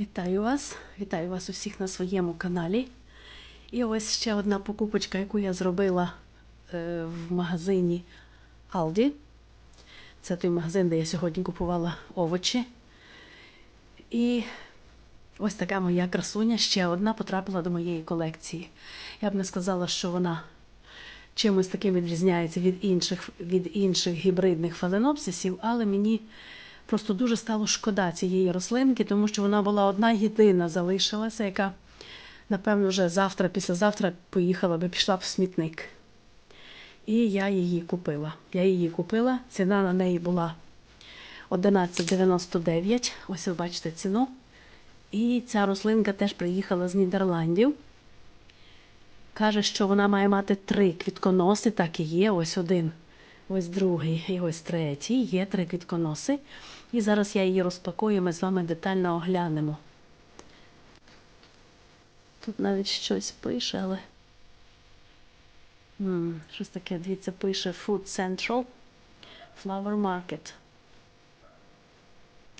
Вітаю вас! Вітаю вас усіх на своєму каналі. І ось ще одна покупочка, яку я зробила е, в магазині Aldi. Це той магазин, де я сьогодні купувала овочі. І ось така моя красуня, ще одна потрапила до моєї колекції. Я б не сказала, що вона чимось таким відрізняється від інших, від інших гібридних фаленопсисів, але мені просто дуже стало шкода цієї рослинки, тому що вона була одна єдина залишилася, яка, напевно, вже завтра, післязавтра поїхала би, пішла в смітник. І я її купила. Я її купила. Ціна на неї була 11,99. Ось ви бачите ціну. І ця рослинка теж приїхала з Нідерландів. Каже, що вона має мати три квітконоси, так і є. Ось один, ось другий і ось третій. Є три квітконоси. І зараз я її розпакую, ми з вами детально оглянемо. Тут навіть щось пише, але. М, щось таке, дивіться, пише Food Central Flower Market.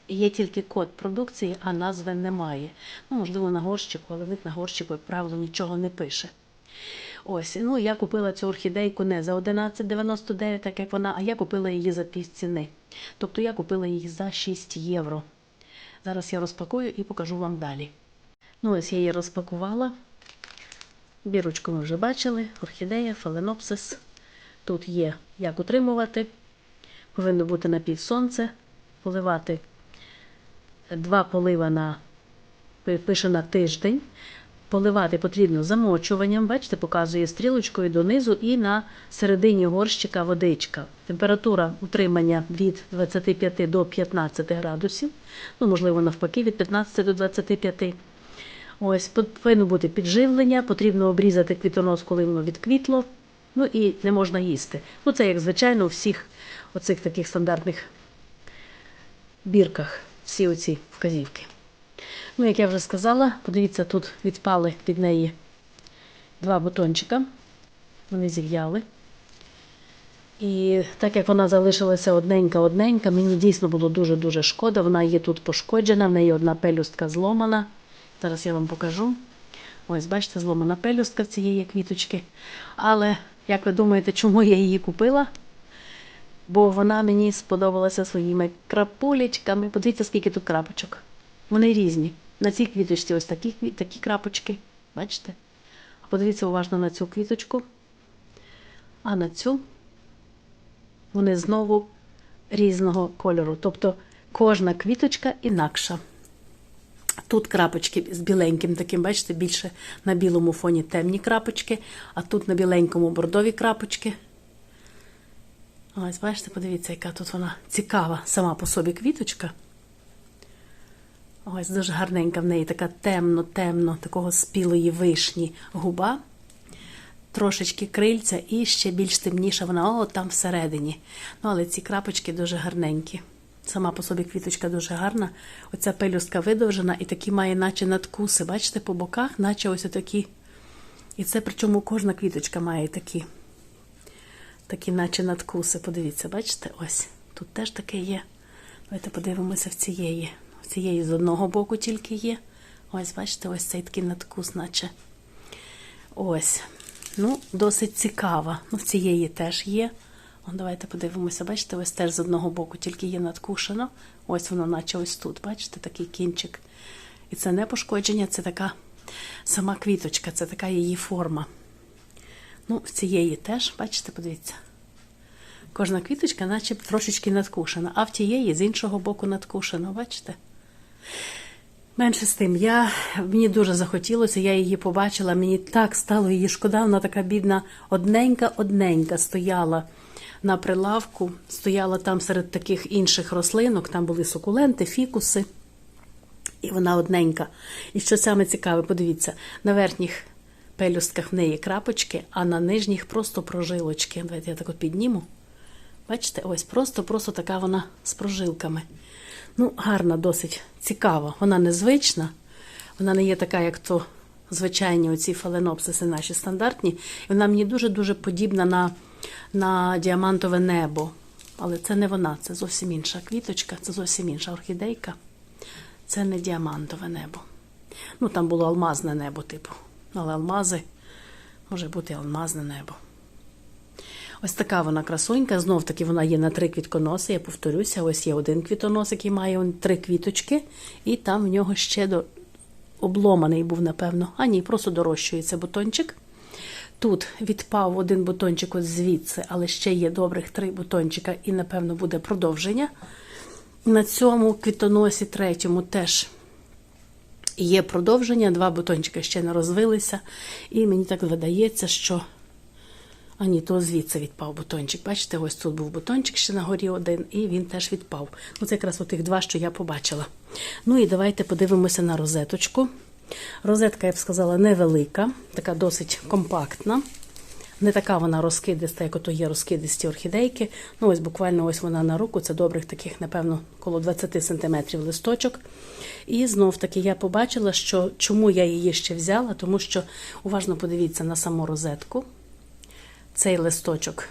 Є тільки код продукції, а назви немає. Ну, можливо, на горщику, але в них на горщику, як правило, нічого не пише. Ось, ну я купила цю орхідейку не за 11,99, так як вона, а я купила її за півціни. Тобто я купила її за 6 євро. Зараз я розпакую і покажу вам далі. Ну, ось я її розпакувала. Бірочку ми вже бачили, орхідея, фаленопсис. Тут є як утримувати. Повинно бути на півсонце, поливати два полива на пише на тиждень. Поливати потрібно замочуванням. Бачите, показує стрілочкою донизу і на середині горщика водичка. Температура утримання від 25 до 15 градусів. Ну, можливо, навпаки, від 15 до 25. Ось, повинно бути підживлення, потрібно обрізати квітонос, коли воно відквітло. Ну і не можна їсти. Ну, це, як звичайно, у всіх оцих таких стандартних бірках, всі оці вказівки. Ну, як я вже сказала, подивіться, тут відпали від неї два бутончика. Вони зів'яли. І так як вона залишилася одненька-одненька, мені дійсно було дуже-дуже шкода. Вона є тут пошкоджена, в неї одна пелюстка зломана. Зараз я вам покажу. Ось, бачите, зломана пелюстка цієї квіточки. Але, як ви думаєте, чому я її купила? Бо вона мені сподобалася своїми крапулечками. Подивіться, скільки тут крапочок. Вони різні. На цій квіточці ось такі, такі крапочки. Бачите? Подивіться уважно на цю квіточку. А на цю вони знову різного кольору. Тобто кожна квіточка інакша. Тут крапочки з біленьким таким, бачите, більше на білому фоні темні крапочки, а тут на біленькому бордові крапочки. Ось, бачите, подивіться, яка тут вона цікава сама по собі квіточка. Ось дуже гарненька в неї така темно-темно, такого спілої вишні губа. Трошечки крильця і ще більш темніша вона, о, там всередині. Ну, але ці крапочки дуже гарненькі. Сама по собі квіточка дуже гарна. Оця пелюстка видовжена і такі має, наче надкуси. Бачите, по боках, наче ось такі. І це причому кожна квіточка має такі, такі наче надкуси. Подивіться, бачите? Ось. Тут теж таке є. Давайте подивимося в цієї. Цієї з одного боку тільки є. Ось, бачите, ось цей такий надкус, наче. Ось. Ну, досить цікава. Ну, цієї теж є. О, давайте подивимося, бачите, ось теж з одного боку тільки є надкушено. Ось воно, наче ось тут, бачите, такий кінчик. І це не пошкодження, це така сама квіточка, це така її форма. Ну, в цієї теж, бачите, подивіться. Кожна квіточка, наче трошечки надкушена, а в тієї з іншого боку надкушено, бачите? Менше з тим, я, мені дуже захотілося, я її побачила, мені так стало її шкода, вона така бідна, одненька-одненька стояла на прилавку, стояла там серед таких інших рослинок, там були сукуленти, фікуси, і вона одненька. І що саме цікаве, подивіться, на верхніх пелюстках в неї крапочки, а на нижніх просто прожилочки. Давайте я так от підніму. Бачите, ось просто-просто така вона з прожилками. Ну, гарна, досить цікава. Вона незвична, вона не є така, як то звичайні оці фаленопсиси наші стандартні. І вона мені дуже-дуже подібна на, на діамантове небо. Але це не вона, це зовсім інша квіточка, це зовсім інша орхідейка. Це не діамантове небо. Ну, там було алмазне небо, типу. Але алмази може бути алмазне небо. Ось така вона красунька. Знов таки вона є на три квітконоси. Я повторюся, ось є один квітонос, який має три квіточки, і там в нього ще до... обломаний був, напевно. А ні, просто дорощується бутончик. Тут відпав один бутончик от звідси, але ще є добрих три бутончика, і, напевно, буде продовження. На цьому квітоносі третьому теж є продовження. Два бутончика ще не розвилися. І мені так видається, що. А ні, то звідси відпав бутончик. Бачите, ось тут був бутончик ще на горі один, і він теж відпав. Ну, це якраз отих два, що я побачила. Ну і давайте подивимося на розеточку. Розетка, я б сказала, невелика, така досить компактна. Не така вона розкидиста, як ото є розкидисті орхідейки. Ну, ось буквально ось вона на руку. Це добрих таких, напевно, коло 20 см листочок. І знов таки я побачила, що чому я її ще взяла, тому що уважно подивіться на саму розетку. Цей листочок,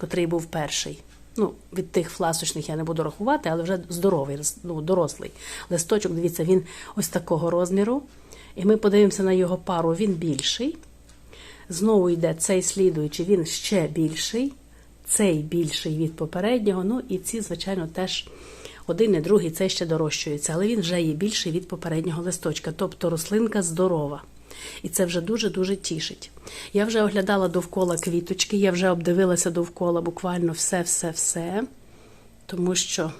котрий був перший. Ну, від тих фласочних я не буду рахувати, але вже здоровий, ну, дорослий листочок. Дивіться, він ось такого розміру. І ми подивимося на його пару, він більший. Знову йде цей слідуючий, він ще більший, цей більший від попереднього. Ну і ці, звичайно, теж один і другий, цей ще дорощується, але він вже є більший від попереднього листочка. Тобто рослинка здорова. І це вже дуже-дуже тішить. Я вже оглядала довкола квіточки, я вже обдивилася довкола буквально все-все-все. Тому що,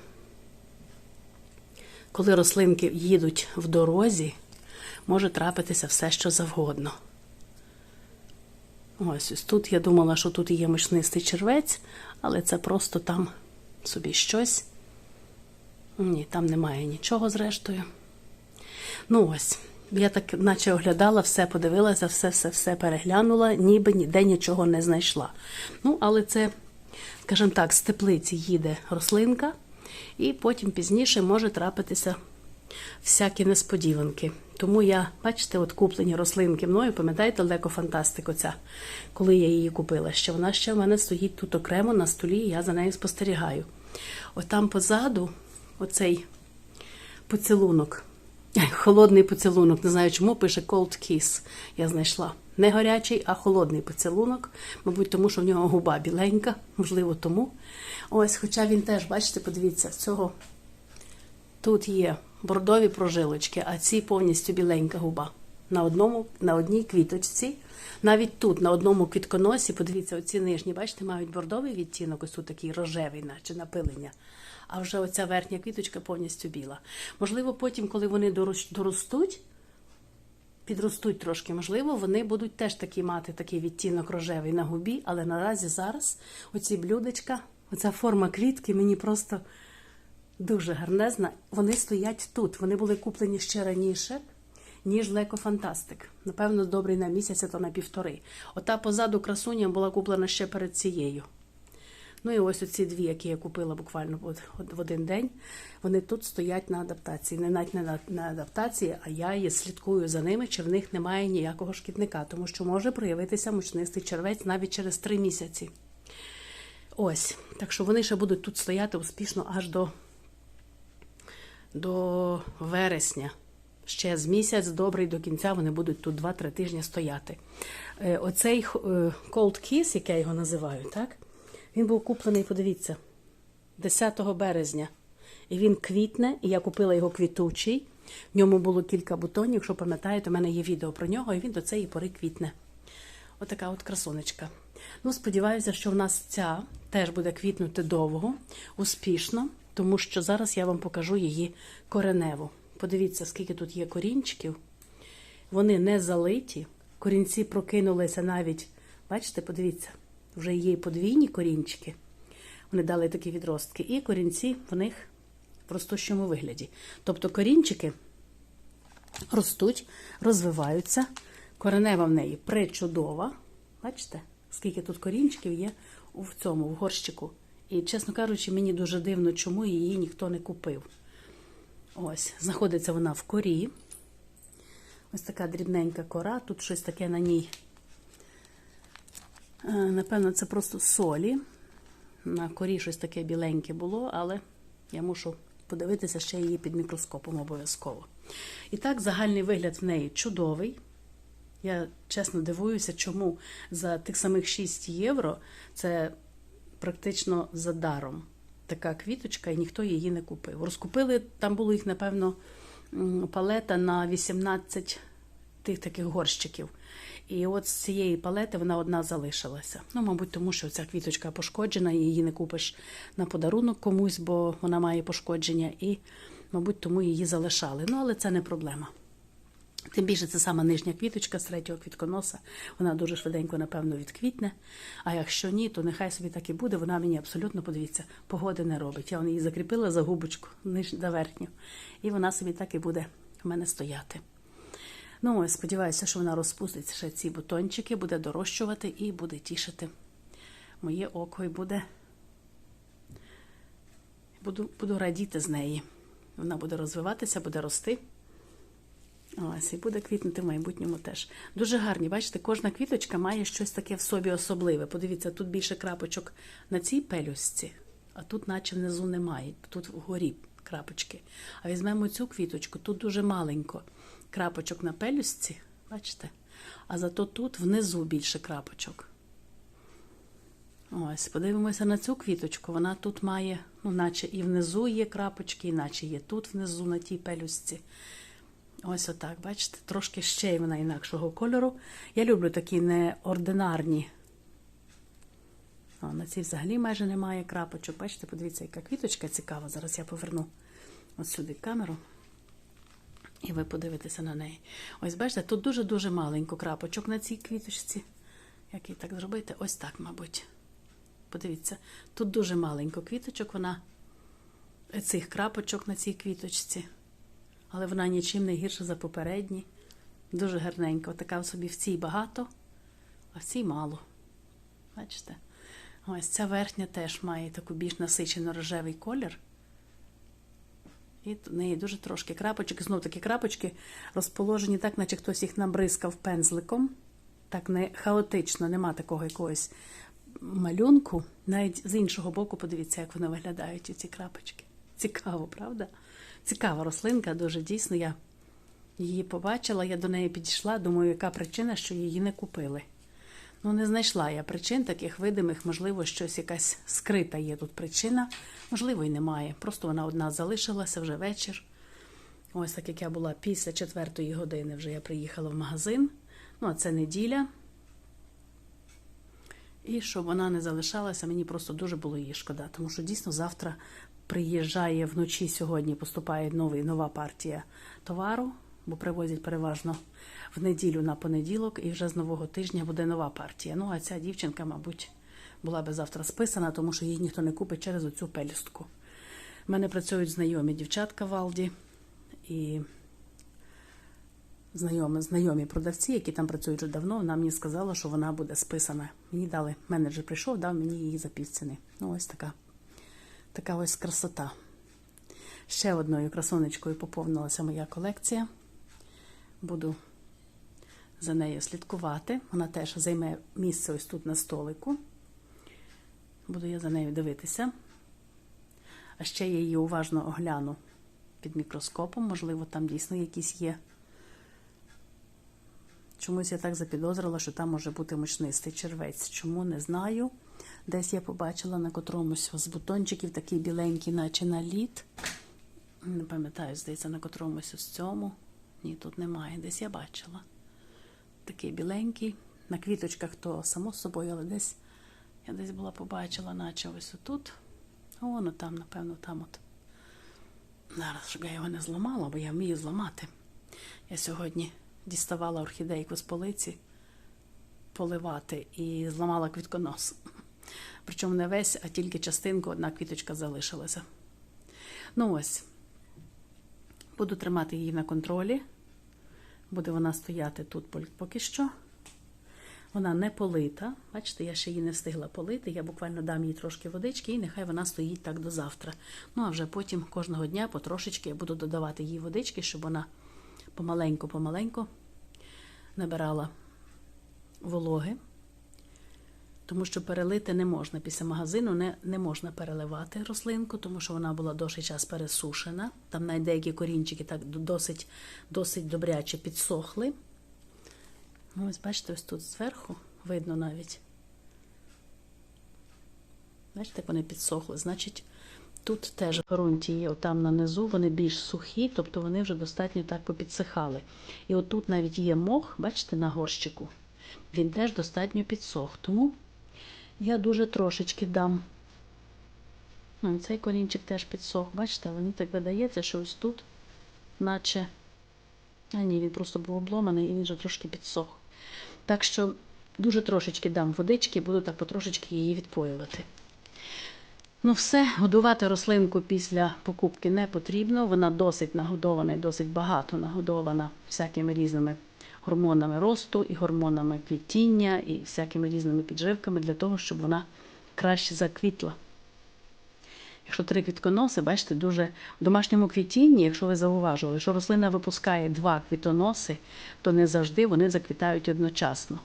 коли рослинки їдуть в дорозі, може трапитися все, що завгодно. Ось ось тут я думала, що тут є мучнистий червець, але це просто там собі щось. Ні, там немає нічого зрештою. Ну ось, я так наче оглядала, все подивилася, все-все-все переглянула, ніби ніде нічого не знайшла. Ну, але це, скажімо так, з теплиці їде рослинка, і потім пізніше може трапитися всякі несподіванки. Тому я, бачите, от куплені рослинки мною, пам'ятаєте, Леко Фантастик оця, коли я її купила, ще вона ще в мене стоїть тут окремо на столі, і я за нею спостерігаю. От там позаду, оцей поцілунок, холодний поцілунок, не знаю чому, пише Cold Kiss, я знайшла. Не гарячий, а холодний поцілунок. Мабуть, тому що в нього губа біленька, можливо, тому. Ось, хоча він теж, бачите, подивіться, цього тут є бордові прожилочки, а ці повністю біленька губа. На одному, на одній квіточці. Навіть тут, на одному квітконосі, подивіться, оці нижні, бачите, мають бордовий відтінок, ось тут такий рожевий, наче напилення. А вже оця верхня квіточка повністю біла. Можливо, потім, коли вони доростуть, підростуть трошки, можливо, вони будуть теж такі мати такий відтінок рожевий на губі, але наразі зараз оці блюдечка, оця форма квітки мені просто дуже гарнезна. Вони стоять тут. Вони були куплені ще раніше, ніж Леко Фантастик. Напевно, добрий на місяць, а то на півтори. Ота позаду красуня була куплена ще перед цією. Ну і ось оці дві, які я купила буквально в один день, вони тут стоять на адаптації. Не навіть не на, адаптації, а я є слідкую за ними, чи в них немає ніякого шкідника, тому що може проявитися мучнистий червець навіть через три місяці. Ось, так що вони ще будуть тут стояти успішно аж до, до вересня. Ще з місяць добрий до кінця вони будуть тут 2-3 тижні стояти. Е, Оцей е, Cold Kiss, як я його називаю, так? Він був куплений, подивіться, 10 березня. І він квітне, і я купила його квітучий. В ньому було кілька бутонів. Якщо пам'ятаєте, у мене є відео про нього, і він до цієї пори квітне. Отака от красунечка. Ну, сподіваюся, що в нас ця теж буде квітнути довго, успішно, тому що зараз я вам покажу її кореневу. Подивіться, скільки тут є корінчиків. Вони не залиті. Корінці прокинулися навіть, бачите, подивіться, вже є подвійні корінчики. Вони дали такі відростки, і корінці в них в ростущому вигляді. Тобто корінчики ростуть, розвиваються. Коренева в неї пречудова. Бачите, скільки тут корінчиків є в цьому в горщику. І, чесно кажучи, мені дуже дивно, чому її ніхто не купив. Ось, знаходиться вона в корі. Ось така дрібненька кора, тут щось таке на ній. Е, Напевно, це просто солі. На корі щось таке біленьке було, але я мушу подивитися ще її під мікроскопом обов'язково. І так, загальний вигляд в неї чудовий. Я чесно дивуюся, чому за тих самих 6 євро це практично за даром така квіточка, і ніхто її не купив. Розкупили, там було їх, напевно, палета на 18 тих таких горщиків. І от з цієї палети вона одна залишилася. Ну, мабуть, тому що ця квіточка пошкоджена, і її не купиш на подарунок комусь, бо вона має пошкодження, і, мабуть, тому її залишали. Ну, але це не проблема. Тим більше це сама нижня квіточка з третього квітконоса. Вона дуже швиденько, напевно, відквітне. А якщо ні, то нехай собі так і буде. Вона мені абсолютно, подивіться, погоди не робить. Я її закріпила за губочку на верхню. І вона собі так і буде в мене стояти. Ну, ось, сподіваюся, що вона розпустить ще ці бутончики, буде дорощувати і буде тішити моє око і буде. Буду, буду радіти з неї. Вона буде розвиватися, буде рости. Ось, і буде квітнути в майбутньому теж. Дуже гарні, бачите, кожна квіточка має щось таке в собі особливе. Подивіться, тут більше крапочок на цій пелюсці, а тут, наче внизу немає. Тут вгорі крапочки. А візьмемо цю квіточку, тут дуже маленько крапочок на пелюсці, бачите? А зато тут внизу більше крапочок. Ось, подивимося на цю квіточку. Вона тут має, ну, наче і внизу є крапочки, і наче є тут внизу на тій пелюсці. Ось отак, бачите, трошки ще й вона інакшого кольору. Я люблю такі неординарні. О, на цій взагалі майже немає крапочок. Бачите, подивіться, яка квіточка цікава. Зараз я поверну от сюди камеру. І ви подивитеся на неї. Ось, бачите, тут дуже-дуже маленько крапочок на цій квіточці. Як її так зробити? Ось так, мабуть. Подивіться, тут дуже маленько квіточок, вона цих крапочок на цій квіточці але вона нічим не гірша за попередні. Дуже гарненько. Така в собі в цій багато, а в цій мало. Бачите? Ось ця верхня теж має таку більш насичено рожевий колір. І в неї дуже трошки крапочок. Знов таки крапочки розположені так, наче хтось їх набризкав пензликом. Так не хаотично, нема такого якогось малюнку. Навіть з іншого боку, подивіться, як вони виглядають, ці крапочки. Цікаво, правда? Цікава рослинка, дуже дійсно. Я її побачила, я до неї підійшла, думаю, яка причина, що її не купили. Ну, не знайшла я причин таких видимих, можливо, щось якась скрита є тут причина, можливо, і немає. Просто вона одна залишилася вже вечір. Ось так як я була після четвертої години, вже я приїхала в магазин. Ну, а це неділя. І щоб вона не залишалася, мені просто дуже було її шкода, тому що дійсно завтра приїжджає вночі сьогодні, поступає новий, нова партія товару, бо привозять переважно в неділю на понеділок, і вже з нового тижня буде нова партія. Ну, а ця дівчинка, мабуть, була би завтра списана, тому що її ніхто не купить через оцю пелюстку. У мене працюють знайомі дівчатка в Алді і знайомі, знайомі продавці, які там працюють вже давно, вона мені сказала, що вона буде списана. Мені дали, менеджер прийшов, дав мені її за півціни. Ну, ось така. Така ось красота. Ще одною красонечкою поповнилася моя колекція. Буду за нею слідкувати. Вона теж займе місце ось тут на столику. Буду я за нею дивитися. А ще я її уважно огляну під мікроскопом, можливо, там дійсно якісь є. Чомусь я так запідозрила, що там може бути мучнистий червець. Чому не знаю. Десь я побачила на котромусь з бутончиків такий біленький, наче на лід. Не пам'ятаю, здається, на котромусь з цьому. Ні, тут немає. Десь я бачила. Такий біленький. На квіточках то само собою, але десь я десь була побачила, наче ось отут. О, воно там, напевно, там от. Зараз, щоб я його не зламала, бо я вмію зламати. Я сьогодні діставала орхідейку з полиці поливати і зламала квітконос. Причому не весь, а тільки частинку, одна квіточка залишилася. Ну ось, буду тримати її на контролі. Буде вона стояти тут поки що. Вона не полита. Бачите, я ще її не встигла полити. Я буквально дам їй трошки водички, і нехай вона стоїть так до завтра. Ну, а вже потім кожного дня потрошечки я буду додавати їй водички, щоб вона помаленьку-помаленьку набирала вологи. Тому що перелити не можна після магазину, не, не можна переливати рослинку, тому що вона була довший час пересушена. Там навіть деякі корінчики так досить, досить добряче підсохли. Ну, ось бачите, ось тут зверху видно навіть. Бачите, як вони підсохли. Значить, тут теж ґрунті є, там на низу вони більш сухі, тобто вони вже достатньо так попідсихали. І отут навіть є мох, бачите, на горщику. Він теж достатньо підсох. Тому я дуже трошечки дам. Ну, цей корінчик теж підсох. Бачите, мені так видається, що ось тут, наче. А ні, він просто був обломаний і він вже трошки підсох. Так що дуже трошечки дам водички, буду так потрошечки її відпоювати. Ну, все, годувати рослинку після покупки не потрібно. Вона досить нагодована і досить багато нагодована всякими різними гормонами росту і гормонами квітіння, і всякими різними підживками для того, щоб вона краще заквітла. Якщо три квітконоси, бачите, дуже в домашньому квітінні, якщо ви зауважували, що рослина випускає два квітоноси, то не завжди вони заквітають одночасно.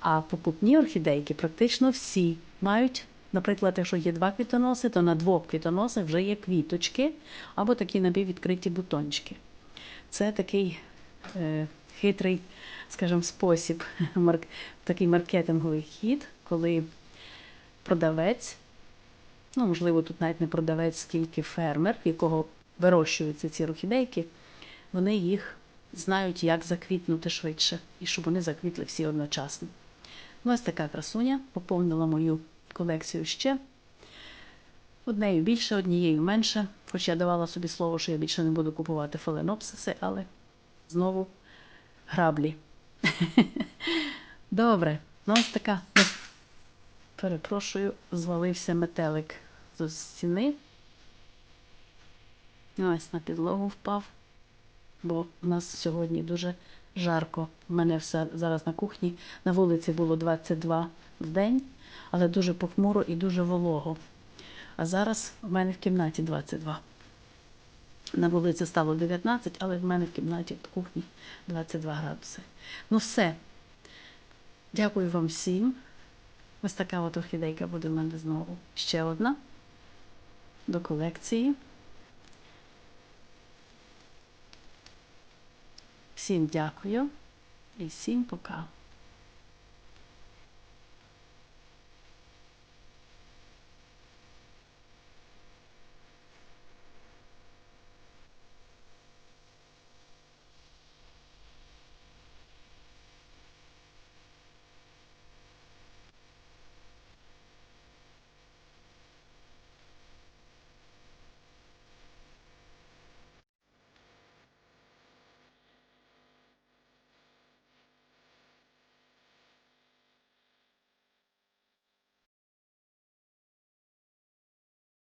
А покупні орхідейки практично всі мають, наприклад, якщо є два квітоноси, то на двох квітоносах вже є квіточки або такі напіввідкриті бутончики. Це такий е, хитрий, скажімо, спосіб, такий маркетинговий хід, коли продавець ну, можливо, тут навіть не продавець, скільки фермер, в якого вирощуються ці орхідейки, вони їх знають, як заквітнути швидше, і щоб вони заквітли всі одночасно. Ну, ось така красуня поповнила мою колекцію ще. Однею більше, однією менше. Хоч я давала собі слово, що я більше не буду купувати фаленопсиси, але знову граблі. Добре, ну ось така. Перепрошую, звалився метелик з стіни. Ось на підлогу впав, бо у нас сьогодні дуже жарко. У мене все зараз на кухні. На вулиці було 22 в день, але дуже похмуро і дуже волого. А зараз в мене в кімнаті 22. На вулиці стало 19, але в мене в кімнаті в кухні 22 градуси. Ну все. Дякую вам всім. Ось така от орхідейка буде в мене знову. Ще одна до колекції. Всім дякую і всім пока.